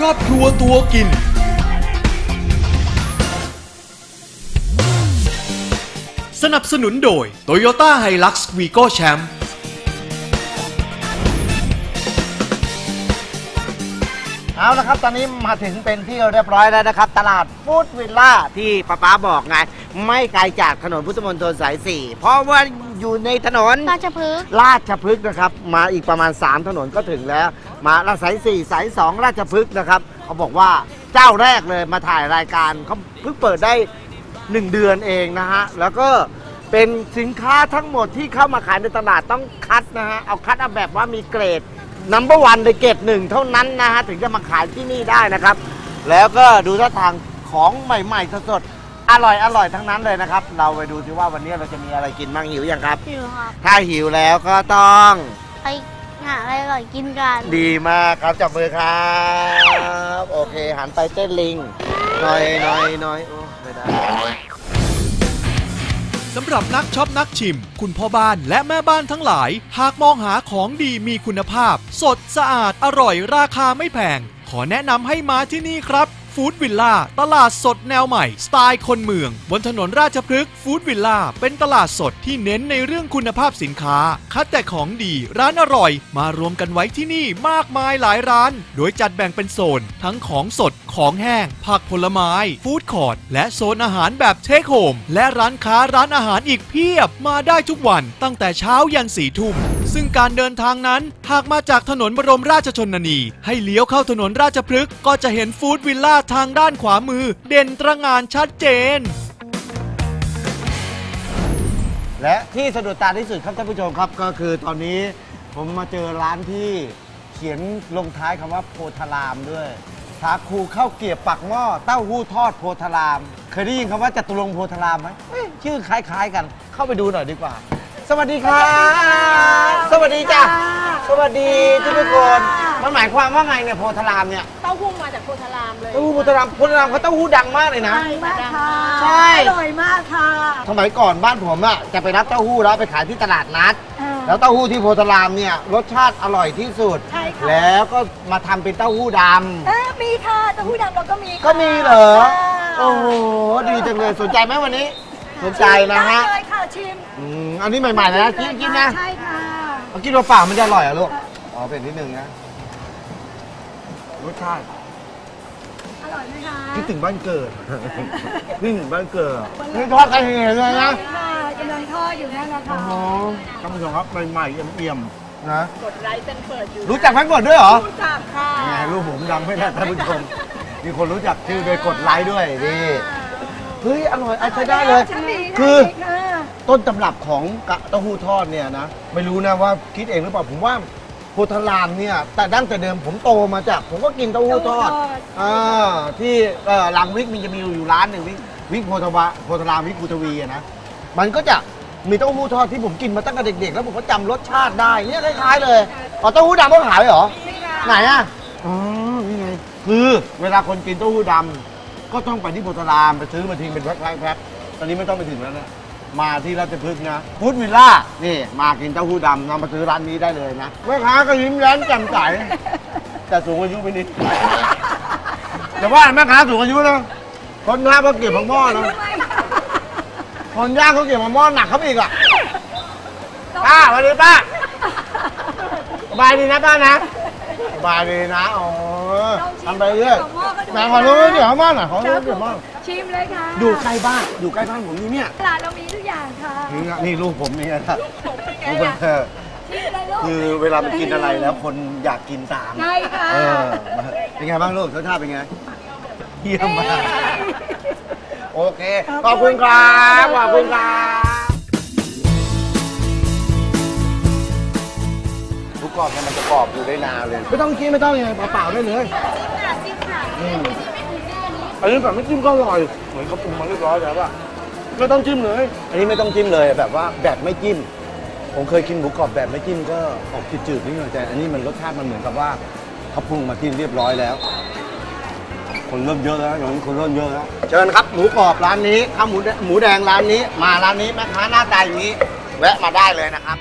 ครอบครัวตัวกิน สนับสนุนโดย Toyota Hilux Vigo Champ เอาละครับ ตอนนี้มาถึงเป็นที่เรียบร้อยแล้วนะครับ ตลาดฟู้ดวิลล่าที่ป้าป๊าบอกไง ไม่ไกลจากถนนพุทธมณฑลสาย 4 เพราะว่าอยู่ในถนนราชพฤกษ์ราชพฤกษ์นะครับ มาอีกประมาณ 3 ถนนก็ถึงแล้ว มาละสาย4สาย2ราชพฤกษ์นะครับเขาบอกว่าเจ้าแรกเลยมาถ่ายรายการเขาเพิ่งเปิดได้1เดือนเองนะฮะแล้วก็เป็นสินค้าทั้งหมดที่เข้ามาขายในตลาดต้องคัดนะฮะเอาคัดเอาแบบว่ามีเกรดนัมเบอร์วันในเกรดหนึ่งเท่านั้นนะฮะถึงจะมาขายที่นี่ได้นะครับ แล้วก็ดูท่าทางของใหม่ๆสดๆอร่อยอร่อยทั้งนั้นเลยนะครับ เราไปดูซิว่าวันนี้เราจะมีอะไรกินบ้างหิวยังครับอยู่ครับ ถ้าหิวแล้วก็ต้องไป หาอะไรอร่อยกินกัน ดีมากครับจับมือครับ โอเค หันไปเต้นลิงหน่อยหน่อยหน่อยโอ้ไม่ได้สำหรับนักช็อปนักชิม คุณพ่อบ้านและแม่บ้านทั้งหลาย หากมองหาของดีมีคุณภาพ สดสะอาดอร่อยราคาไม่แพง ขอแนะนำให้มาที่นี่ครับ ฟู้ดวิลล่าตลาดสดแนวใหม่ สไตล์คนเมือง บนถนนราชพฤกษ์ฟู้ดวิลล่าเป็นตลาดสดที่เน้นในเรื่องคุณภาพสินค้า คัดแต่ของดีร้านอร่อย มารวมกันไว้ที่นี่มากมายหลายร้าน โดยจัดแบ่งเป็นโซน ทั้งของสดของแห้ง ผักผลไม้ ฟู้ดคอร์ทและโซนอาหารแบบเทคโฮมและร้านค้าร้านอาหารอีกเพียบมาได้ทุกวันตั้งแต่เช้ายันสี่ทุ่ม ซึ่งการเดินทางนั้นหากมาจากถนนบรมราชชนนี ให้เลี้ยวเข้าถนนราชพฤกษ์ก็จะเห็นฟู้ดวิลล่าทางด้านขวามือ เด่นตระหงานชัดเจน และที่สะดุดตาที่สุดครับท่านผู้ชมครับก็คือตอนนี้ผมมาเจอร้านที่เขียนลงท้ายคำว่าโพธารามด้วยสาคูข้าวเกรียบปักหม้อเต้าหู้ทอดโพธาราม เคยได้ยินคำว่าจตุรงค์โพธารามไหมเอ้ยชื่อคล้าย ๆ กันเข้าไปดูหน่อยดีกว่า สวัสดีครับสวัสดีจ้ะสวัสดีทุกคนมันหมายความว่าไงเนี่ยโพธารามเนี่ยเต้าหู้มาจากโพธารามเลยเต้าหู้โพธารามโพธารามเขาเต้าหู้ดังมากเลยนะใช่มากค่ะใช่อร่อยมากค่ะสมัยก่อนบ้านผมอะจะไปรับเต้าหู้แล้วไปขายที่ตลาดนัด แล้วเต้าหู้ที่โพธารามเนี่ยรสชาติอร่อยที่สุดใช่ค่ะแล้วก็มาทำเป็นเต้าหู้ดเออมีค่ะเต้าหู้ดำเราก็มีำค่ะก็มีเหรอค่ะโอ้โหดีจังเลยสนใจไหมวันนี้ สนใจนะฮะ ได้เลยค่ะชิมอืมอันนี้ใหม่ๆนะกินกินนะใช่ค่ะเอากินเปล่าๆมันจะอร่อยเหรอลูก อ๋อเป็นนิดนึงนะ รสชาติอร่อยไหมคะคิดถึงบ้านเกิด นี่ถึงบ้านเกิดนี่ทอดไข่เห็นเลยนะค่ะกำลังทอดอยู่นั่นแหละโอ้ค่ะโหท่านผู้ชมครับใหม่ๆเอี่ยมๆนะ กดไลค์จนเปิดอยู่รู้จักแฟรงก์เฟิร์ตด้วยเหรอ รู้จักค่ะ ยังไงรูปผมดังไม่ได้ท่านผู้ชม มีคนรู้จักชื่อโดยกดไลค์ด้วยนี่ เฮ้ย อร่อยอะใช้ได้เลยฉันมีนะ คือค่ะต้นตำรับของกะเต้าหู้ทอดเนี่ยนะ ไม่รู้นะว่าคิดเองหรือเปล่าผมว่าโพธารามเนี่ย แต่ดั้งแต่เดิมผมโตมาจาก ผมก็กินเต้าหู้ทอดอ่าที่เอ่อหลังวิกมันจะมีอยู่ร้านหนึ่งวิกวิกโพธาวะโพธารามวิกภูทวีอะนะมันก็จะมีเต้าหู้ทอดที่ผมกินมาตั้งแต่เด็กๆ แล้วผมก็จำรสชาติได้เนี่ยคล้าย ๆ เลยอ๋อเต้าหู้ดำก็ขายเหรอ ไหนอะอ๋อนี่ไงคือเวลาคนกินเต้าหู้ดำก็ต้องไปที่โพธารามไปซื้อมาทิ้งเป็นแพ็คๆ ตอนนี้ไม่ต้องไปถึงแล้วนะ มาที่ราชพฤกษ์นะพุทธวิลล่า นี่ มากินเต้าหู้ดำนำมาซื้อร้านนี้ได้เลยนะแม่ค้าก็ยิ้มแย้มแจ่มใส แต่สูงอายุไปนิด แต่ว่าแม่ค้าสูงอายุนะ คนทาก็เก็บผักหม้อนะคนย่างเขาเก็บผักหม้อหนักเขาไปอีกอะ ป้าสวัสดีป้าสบายดีนะป้านะสบายดีนะ อ๋อทำไปเรื่อย ไหนขอรู้เดี๋ยวมากหน่อยขอรู้เดี๋ยวมากชิมเลยค่ะอยู่ใกล้บ้านอยู่ใกล้บ้านผมนี่เนี่ยตลาดเรามีทุกอย่างค่ะนี่นะนี่ลูกผมนี่นะผมเป็นไงลูกเป็นล่ะเธอชิมเลยลูก คือเวลามันกินอะไรแล้วคนอยากกินตามใช่ค่ะ เออเป็นไงบ้างลูกรสชาติเป็นไงเยี่ยมมากโอเคขอบคุณครับขอบคุณครับลูกกรอบเนี่ยมันจะกรอบอยู่ได้นานเลย ไม่ต้องกินไม่ต้องยังไงเปล่าๆได้เลยอืม อันนี้แบบไม่จิ้มก็อร่อย เหมือนเขาปรุงมาเรียบร้อยแล้วอะไม่ต้องจิ้มเลย อันนี้ไม่ต้องจิ้มเลยแบบว่าแบบไม่จิ้ม ผมเคยกินหมูกรอบแบบไม่จิ้มก็ออกจืดๆนิดหน่อยแต่อันนี้มันรสชาติมันเหมือนกับว่าเขาปรุงมาจิ้มเรียบร้อยแล้ว คนเริ่มเยอะแล้วอย่างนี้คนเริ่มเยอะแล้วเชิญครับหมูกรอบร้านนี้ข้าวหมูแดหมูแดงร้านนี้ มาร้านนี้แม่ค้าหน้าตาอย่างนี้ แวะมาได้เลยนะครับ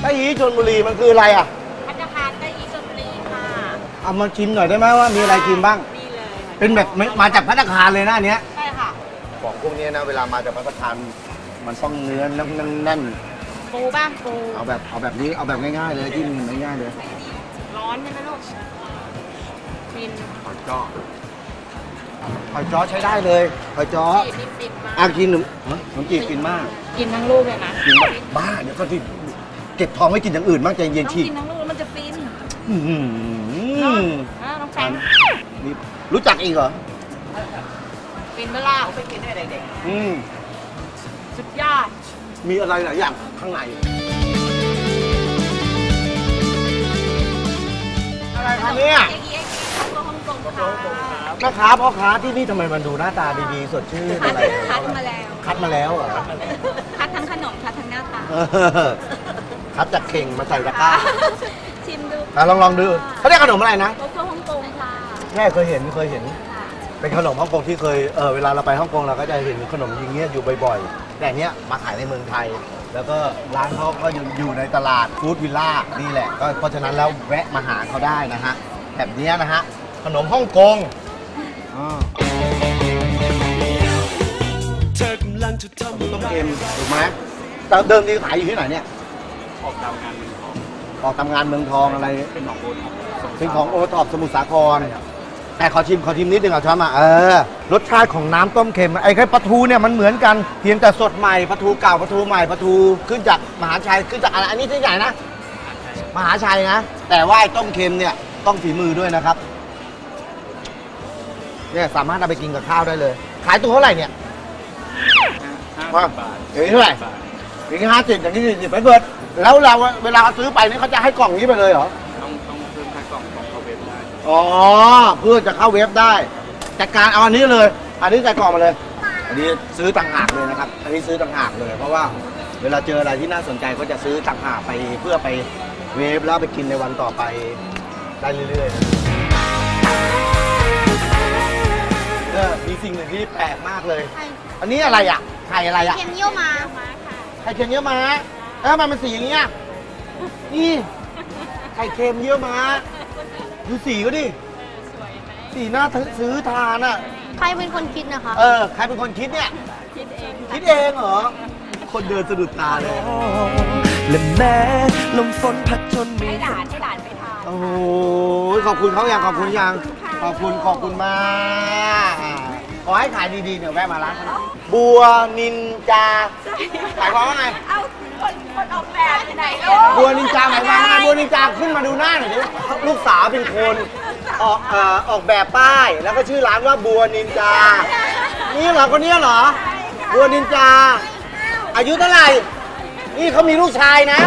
ไอ้ยีชนบุรีมันคืออะไรอะพัฒนาคาร เอามาชิมหน่อยได้ไหมว่ามีอะไรกินบ้าง มีเลยค่ะเป็นแบบไม่มาจากพัตตาคารเลยนะอันเนี้ยใช่ค่ะ ของพวกนี้นะเวลามาจากพัตตาคารมันต้องเนื้อแน่นปูบ้างปูๆเอาแบบเอาแบบนี้เอาแบบง่ายๆเลยที่มันง่ายๆเลยร้อนใช่ไหมลูกฟินหอยจ้อหอยจ้อใช้ได้เลยหอยจ้อจีบนี่ฟินมากอากินหนุ่มฮะขนมจีบกินมากกินทั้งลูกเลยนะกินแบบบ้าเดี๋ยวก็ที่เก็บทองไว้กินอย่างอื่นบ้างใจเย็นต้องฉีกกินทั้งลูกแล้วมันจะฟิน อื้อหือ อ่าน้องแฟงนี่รู้จักอีกเหรอฟินเวลาไปกินได้เด็กอืม ๆสุดยอด มีอะไรหลายอย่างข้างใน อะไรครับเนี่ยเอ็กซ์เอ็กซ์เขาตัวฮ่องกงค่ะแม่ค้าพ่อค้าที่นี่ทำไมมันดูหน้าตาดีๆ สดชื่นคัอะดไรคัดมาแล้ว คัดมาแล้วเหรอคัดทั้งขนมคัดทั้งหน้าตา เออคัดจากเข่งมาใส่ตะกร้า ชิมดูอะลองลองดูเขาเรียกขนมอะไรนะโกโก้ฮ่องกงค่ะแม่เคยเห็นเคยเห็นค่ะเป็นขนมฮ่องกงที่เคยเออเวลาเราไปฮ่องกงเราก็จะเห็นขนมอย่างเงี้ยอยู่บ่อยๆ แต่อันเนี้ยมาขายในเมืองไทย แล้วก็ร้านเขาก็อยู่อยู่ในตลาดฟู้ดวิลล่านี่แหละก็เพราะฉะนั้นแล้วแวะมาหาเขาได้นะฮะแบบเนี้ยนะฮะขนมฮ่องกงอ่า เธอกำลังจะทำต้มอะไรเค็มถูกไหมแต่เดิมทีขายอยู่ที่ไหนเนี่ย ออกตามงานเมืองท องออกทำงานเมืองทองอะไรเป็นของโบนเป็นของโอท็อปสมุทรสาครแต่ขอชิมขอชิมนิดนึงเอาช้อนมาเออรสชาติของน้ำต้มเค็มไอ้แค่ปลาทูเนี่ยมันเหมือนกันเพียงแต่สดใหม่ปลาทูเก่าปลาทูใหม่ปลาทูขึ้นจากมหาชัยขึ้นจากอะไรอันนี้ที่ไหนนะ มหาชัยนะ แต่ว่าไอ้ต้มเค็มเนี่ยต้องฝีมือด้วยนะครับเนี่ยสามารถเอาไปกินกับข้าวได้เลย ขายตัวเท่าไหร่เนี่ยห้าว่าสิบบาทเอ้ยเท่าไหร่บาทอย่างนี้ห้าสิบอย่างนี้สี่สิบไปเบิร์ด แล้วเราเวลาซื้อไปนี่เขาจะให้กล่องนี้ไปเลยเหรอ ต้องต้องเพิ่มค่ากล่องของเขาเว็บได้อ๋อ เพื่อจะเข้าเว็บได้จัดการเอาอันนี้เลย อันนี้ใส่กล่องมาเลย อันนี้ซื้อต่างหากเลยนะครับ อันนี้ซื้อต่างหากเลย เพราะว่าเวลาเจออะไรที่น่าสนใจก็จะซื้อต่างหากไปเพื่อไปเวฟแล้วไปกินในวันต่อไปได้เรื่อยๆเออมีสิ่งหนึ่งที่แปลกมากเลยไข่อันนี้อะไรอะไข่อะไรอะเค็มเยี่ยวมาไข่เค็มเยี่ยวม้า แล้วทำไมมันสีอย่างเงี้ยนี่ไข่เค็มเยี่ยวม้าดูสีก็ดิสีหน้าซื้อทานอะ ใครเป็นคนคิดนะคะ เออ ใครเป็นคนคิดเนี่ย คิดเอง คิดเองเหรอ คนเดินสะดุดตาเลย และแม้ลมฝนพัดจนมีให้หลานให้หลานไปทาน โอ้โห ขอบคุณเขาอย่างขอบคุณยังขอบคุณขอบคุณมากอ่าขอให้ขายดีๆ เดี๋ยวแวะมาร้านเขานะบัวนินจาหมายความว่าไง เอา คนคนออกแบบที่ไหนลูกบัวนินจาหมายความว่าไงบัวนินจาขึ้นมาดูหน้าหน่อยดิลูกสาวเป็นคนออกเอ่อออกแบบป้าย แล้วก็ชื่อร้านว่าบัวนินจา นี่เหรอคนนี้เหรอ บัวนินจา อายุเท่าไหร่ นี่เขามีลูกชายนะ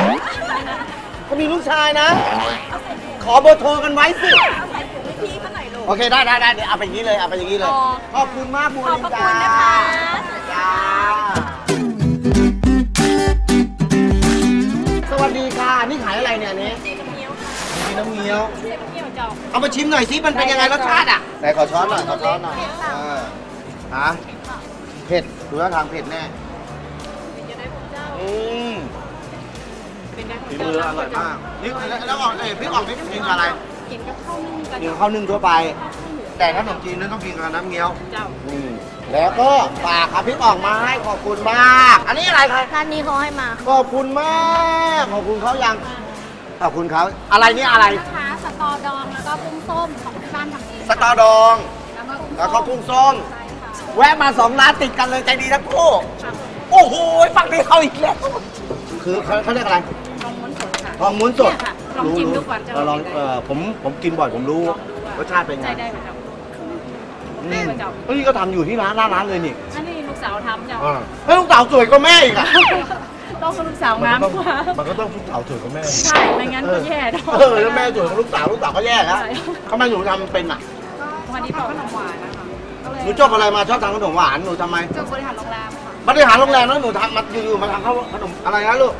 เขามีลูกชายนะ ขอเบอร์โทรกันไว้สิพี่เขาหน่อยลูก โอเคได้ได้ได้เดี๋ยวเอาไปอย่างนี้เลยเอาไปอย่างนี้เลย อ๋อ ขอบคุณมากบัวขอบนินพระจาคุณนะคะ จ้า เมียวเจ้าเอามาชิมหน่อยสิมันเป็นยังไงรสชาติอะไหนขอช้อนหน่อยขอช้อนหน่อยเออฮะเผ็ดดูท่าทางเผ็ดแน่เป็นยังไงผมเจ้าอืมเป็นยังไงผมฝีเจ้ามืออร่อยมากนี่แล้วแล้วออกเอ้ยพี่ออกนี่กินกับอะไรกินกับข้าวนึ่งกับกินกับข้าวนึ่งทั่วไป แต่ถ้าขนมจีนนั้นต้องกินกับน้ำเงี้ยวเจ้าอืมแล้วก็ฝากครับพี่ออกมาให้ขอบคุณมาก อันนี้อะไรครับร้านนี้เขาให้มา ขอบคุณมาก ขอบคุณเขายัง ขอบคุณเขาอะไรเนี่ยอะไร นะคะสตอดองแล้วก็ปุ้งส้มของที่บ้านทำเองสตอดองแล้วก็แล้วก็กุ้งส้ม ใช่ค่ะแวะมาสองร้านติดกันเลยใจดีทั้งคู่โอ้โหฝั่งนี้เขาอีกแล้ว คือเขาเขาเรียกอะไรลองม้วนสดค่ะ ทองม้วนสดเนี่ยค่ะลองชิมดูก่อนจะเออลองเออผมผมกินบ่อยผมรู้รสชาติเป็นใจไงได้ไหมเจ้าอืได้มไหมเจ้าเฮ้ยก็ทำอยู่ที่ร้านหน้าร้านเลยนี่อันนี้ลูกสาวทำเจ้าอ่าเฮ้ยลูกสาวสวยกว่าแม่อีกอะ ต้องเป็นลูกสาวงามมันกก็ว่าต้องมันก็ต้องลูกสาวสวยกว่าแม่ใช่ ไม่งั้นก็แย่ดอกเออแล้วแม่สวยกว่าลูกสาวลูกสาวก็แย่แล้วใช่ทำไมหนูทำเป็นอะวันนี้บอกขนมหวานนะคะก็เลยหนูจบอะไรมาชอบทำขนมหวานหนูทำไมจบบริหารโรงแรมค่ะบริหารโรงแรมแล้วหนูทำมาอยู่ๆมาทำข้าวขนมอะไรนะลูก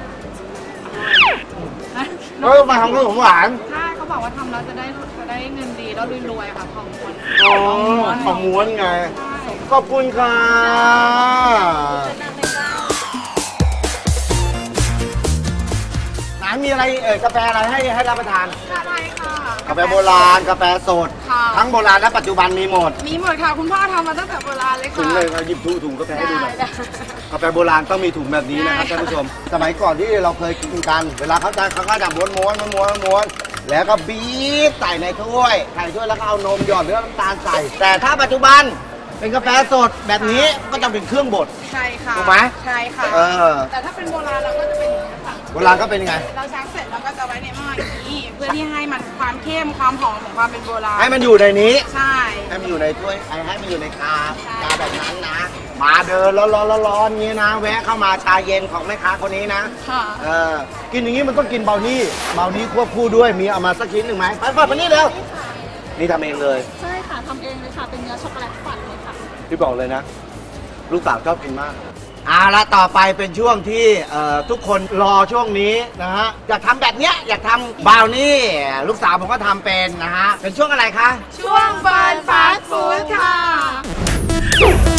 แล้วมาทำขนมหวานถ้าเขาบอกว่าทำแล้วจะได้จะได้เงินดีแล้วรวยๆค่ะทองม้วนอ๋อของม้วนไงขอบคุณค่ะ มีอะไรเอ่ยกาแฟอะไรให้ให้รับประทาน ชาไทยค่ะ กาแฟโบราณ กาแฟสด ค่ะ ทั้งโบราณและปัจจุบันมีหมดมีหมดค่ะ คุณพ่อทำมาตั้งแต่โบราณเลยถุค่ะงเลยเราหยิบถุงถุงกาแฟให้ดูหน่อย ได้ กาแฟโบราณต้องมีถุงแบบนี้นะครับได้ท่านผู้ชม สมัยก่อนที่เราเคยกินกัน เวลาเขาจะเขาก็จะม้วนม้วนม้วนม้วนแล้วก็บีบใส่ในถ้วยใส่ถ้วยแล้วก็เอานมหยอดหรือน้ำตาลใส่ แต่ถ้าปัจจุบันเป็นกาแฟสดแบบนี้ก็จะเป็นเครื่องบด ใช่ค่ะถูกไหม ใช่ค่ะ เออ แต่ถ้าเป็นโบราณเราก็จะเป็นอย่างนี้ค่ะ โบราณก็เป็นยังไง เราชักเสร็จเราก็จะไว้ในหม้ออย่างนี้ เพื่อที่ให้มันความเข้มความหอมของความเป็นโบราณให้มันอยู่ในนี้ ใช่ ให้มันอยู่ในถ้วยให้มันอยู่ในคาคาแบบนั้นนะ มาเดินร้อนร้อนร้อนร้อนๆอย่างนี้นะ แวะเข้ามาชาเย็นของแม่ค้าคนนี้นะ ค่ะ เออ กินอย่างนี้มันต้องกินเบานี่ เบานี่ควบคู่ด้วย มีเอามาสักชิ้นหนึ่งไหมไปไปไปนี่เร็ว นี่ทำเองเลย ใช่ค่ะทำเองเลยค่ะ เป็นเนื้อช็อกโกแลตฝัดเลยค่ะ พี่บอกเลยนะ ลูกสาวชอบกินมาก เอาละต่อไปเป็นช่วงที่ทุกคนรอช่วงนี้นะฮะอยากทำแบบเนี้ยอยากทำบราวนี่ลูกสาวผมก็ทำเป็นนะฮะเป็นช่วงอะไรคะ ช่วงเบิร์นฟาสต์ฟู้ดค่ะ